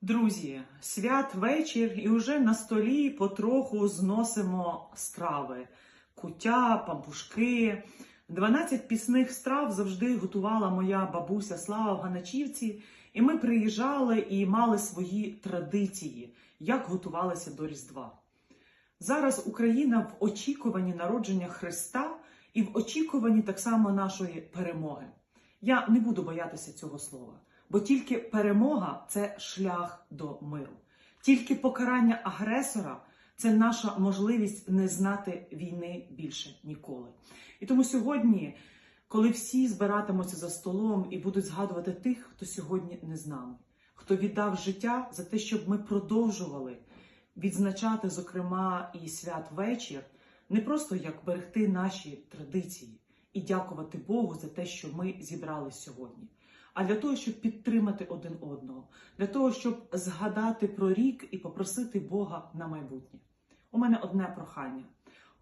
Друзі, свят вечір, і вже на столі потроху зносимо страви: куття, пампушки. 12 пісних страв завжди готувала моя бабуся Слава в Ганачівці, і ми приїжджали і мали свої традиції, як готувалися до Різдва. Зараз Україна в очікуванні народження Христа і в очікуванні так само нашої перемоги. Я не буду боятися цього слова, бо тільки перемога це шлях до миру. Тільки покарання агресора це наша можливість не знати війни більше ніколи. І тому сьогодні, коли всі збиратимуться за столом і будуть згадувати тих, хто сьогодні не з нами, хто віддав життя за те, щоб ми продовжували відзначати, зокрема, і свят вечір, не просто як берегти наші традиції і дякувати Богу за те, що ми зібрались сьогодні, а для того, щоб підтримати один одного, для того, щоб згадати про рік і попросити Бога на майбутнє. У мене одне прохання.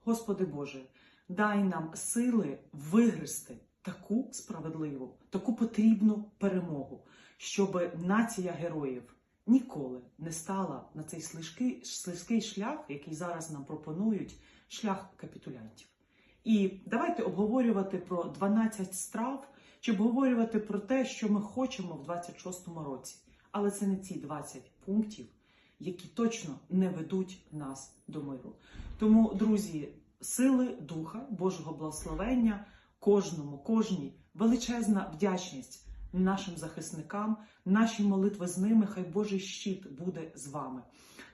Господи Боже, дай нам сили вигризти таку справедливу, таку потрібну перемогу, щоб нація героїв ніколи не стала на цей слизький, слизький шлях, який зараз нам пропонують, шлях капітулянтів. І давайте обговорювати про 12 страв, чи обговорювати про те, що ми хочемо в 26-му році. Але це не ці 20 пунктів, які точно не ведуть нас до миру. Тому, друзі, сили Духа, Божого благословення, кожному, кожній величезна вдячність нашим захисникам, наші молитви з ними, хай Божий щит буде з вами.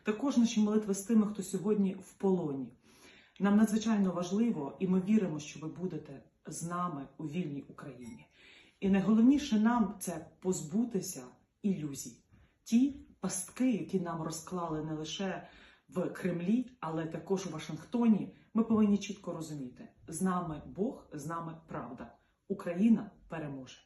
Також наші молитви з тими, хто сьогодні в полоні. Нам надзвичайно важливо, і ми віримо, що ви будете з нами у вільній Україні. І найголовніше нам це позбутися ілюзій. Ті пастки, які нам розклали не лише в Кремлі, але також у Вашингтоні, ми повинні чітко розуміти: з нами Бог, з нами правда. Україна переможе.